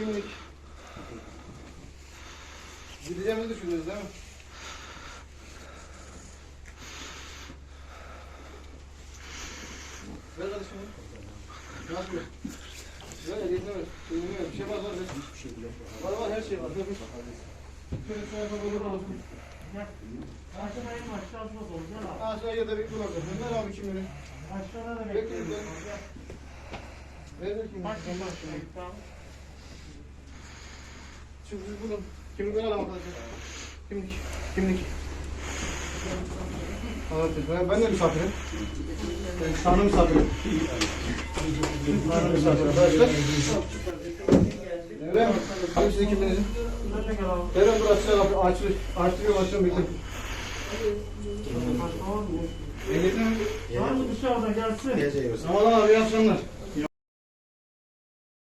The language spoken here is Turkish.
Şimdilik gideceğimizi düşünüyoruz değil mi? Ver kardeşim. Ne yapıyor? Böyle yeter. Bilmiyorum. Bir şey var var. Hiçbir şey yok. Var var her şey var. Dur. Şöyle sana bakalım olsun. Aşağıya mı aşağı olsun olacak? Aşağıya da bir bulacağım. Bunlar abi kimleri? Aşağıda da bekliyorum. Ver bakayım. Bak şimdi. Tamam. Şimdi biz bulun. Kimlikleri alalım arkadaşlar. Kimlik. Kimlik. Evet, ben, de misafirim. Tanrı misafirim. Tanrı misafirim arkadaşlar. Evet, hadi sizin kimliğinizi. Şurada çek al abi. Verin burası şey yapıyor, açılıyor. Açılıyor, açılıyor, bekle. Tamam mi? Var mı dışarıda gelsin? Sağ olun abi, iyi akşamlar.